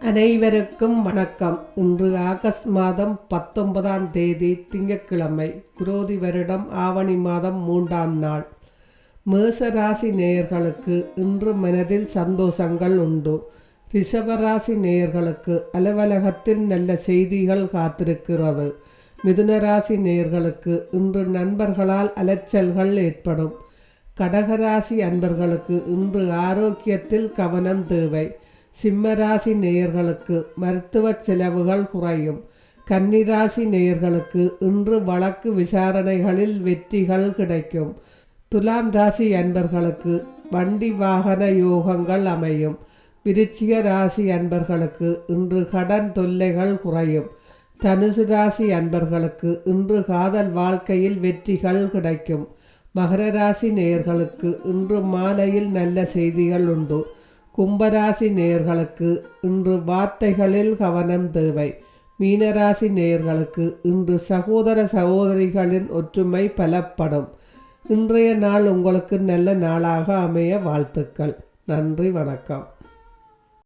அனைவருக்கும் வணக்கம். இன்று ஆகஸ்ட் மாதம் பத்தொன்பதாம் தேதி திங்கட்கிழமை குரோதி வருடம் ஆவணி மாதம் மூன்றாம் நாள். மேசராசி நேயர்களுக்கு இன்று மனதில் சந்தோஷங்கள் உண்டு. ரிஷபராசி நேயர்களுக்கு அலுவலகத்தில் நல்ல செய்திகள் காத்திருக்கிறது. மிதுனராசி நேயர்களுக்கு இன்று நண்பர்களால் அலைச்சல்கள் ஏற்படும். கடகராசி அன்பர்களுக்கு இன்று ஆரோக்கியத்தில் கவனம் தேவை. சிம்மராசி நேயர்களுக்கு மருத்துவ செலவுகள் குறையும். கன்னிராசி நேயர்களுக்கு இன்று வழக்கு விசாரணைகளில் வெற்றிகள் கிடைக்கும். துலாம் ராசி அன்பர்களுக்கு வண்டி வாகன யோகங்கள் அமையும். விருச்சிக ராசி அன்பர்களுக்கு இன்று கடன் தொல்லைகள் குறையும். தனுசு ராசி அன்பர்களுக்கு இன்று காதல் வாழ்க்கையில் வெற்றிகள் கிடைக்கும். மகர ராசி நேயர்களுக்கு இன்று மாலையில் நல்ல செய்திகள் உண்டு. கும்பராசி நேயர்களுக்கு இன்று வார்த்தைகளில் கவனம் தேவை. மீனராசி நேயர்களுக்கு இன்று சகோதர சகோதரிகளின் ஒற்றுமை பலப்படும். இன்றைய நாள் உங்களுக்கு நல்ல நாளாக அமைய வாழ்த்துக்கள். நன்றி வணக்கம்.